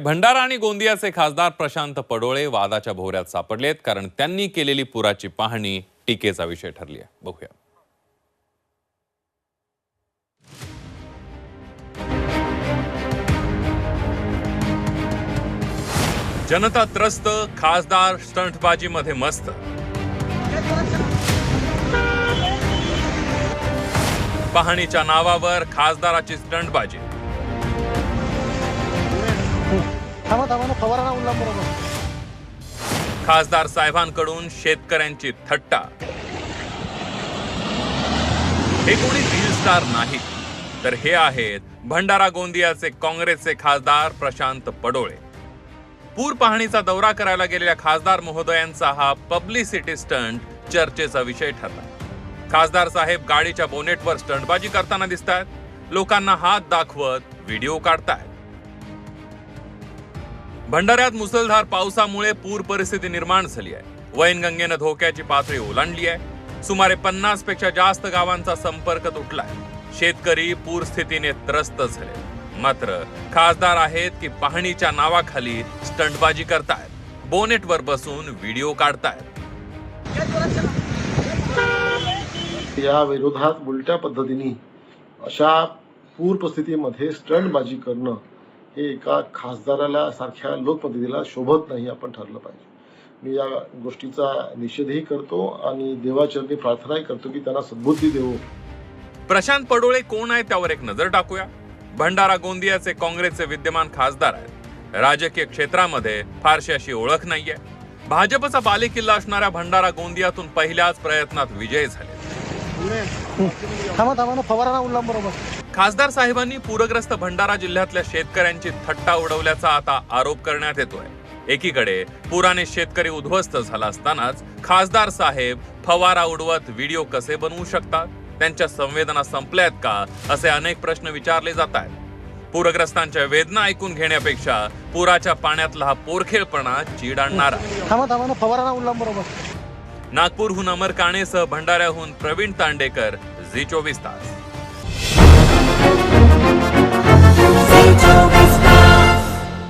भंडारा आणि गोंदियाचे खासदार प्रशांत पडोळे वादाच्या भोवऱ्यात सापडलेत कारण त्यांनी केलेली पुराची पाहणी टीकेचा विषय ठरली आहे. बघूया. जनता त्रस्त खासदार स्टंटबाजीमध्ये मस्त. पाहणीच्या नावावर खासदाराची स्टंटबाजी. थांबा थांबा ना फवारा ना बरोबर खासदार साहेबांकडून शेतकऱ्यांची थट्टा. हे कोणी रील स्टार नाहीत तर हे आहेत भंडारा गोंदियाचे काँग्रेसचे खासदार प्रशांत पडोळे. पूर पाहणीचा दौरा करायला गेलेल्या खासदार महोदयांचा हा पब्लिसिटी स्टंट चर्चेचा विषय ठरला. खासदार साहेब गाडीच्या बोनेटवर स्टंटबाजी करताना दिसतात लोकांना हात दाखवत व्हिडिओ काढतायत. भंडाऱ्यात मुसळधार पावसामुळे पूर परिस्थिती निर्माण झाली आहे. वैनगंगेनं धोक्याची पातळी ओलांडली आहे. सुमारे पन्नासपेक्षा जास्त गावांचा संपर्क तुटलाय शेतकरी पूर स्थितीने त्रस्त झाले. मात्र खासदार आहेत की पाहणीच्या नावाखाली स्टंटबाजी करतायत. बोनेटवर बसून व्हिडिओ काढतायत. या विरोधात उलट्या पद्धतीने अशा पूर परिस्थितीमध्ये स्टंटबाजी करणं हे एका खासदाराला सारख्या लोकप्रतिनिधीला शोभत नाही आपण ठरलं पाहिजे. मी या गोष्टीचा निषेधही करतो आणि देवाचरणी प्रार्थनाही करतो की त्यांना सद्बुद्धी देऊ प्रशांत पडोळे कोण आहे त्यावर एक नजर टाकूया. भंडारा गोंदियाचे काँग्रेसचे विद्यमान खासदार आहेत. राजकीय क्षेत्रामध्ये फारशी अशी ओळख नाहीये. भाजपचा बालेकिल्ला असणाऱ्या भंडारा गोंदियातून पहिल्याच प्रयत्नात विजय झाले. थांबा थांबा फवारा बरोबर खासदार साहेबांनी पूरग्रस्त भंडारा जिल्ह्यातल्या शेतकऱ्यांची थट्टा उडवल्याचा आता आरोप करण्यात येतोय. एकीकडे पुराने शेतकरी उद्ध्वस्त झाला असतानाच खासदार साहेब फवारा उडवत व्हिडिओ कसे बनवू शकतात? त्यांच्या संवेदना संपल्यात का? असे अनेक प्रश्न विचारले जात आहेत पूरग्रस्तांच्या वेदना ऐकून घेण्यापेक्षा पुराच्या पाण्यातला हा पोरखेळपणा चीड आणणारा. नागपूरहून अमर काणेसह भंडाऱ्याहून प्रवीण तांडेकर झी चोवीस तास.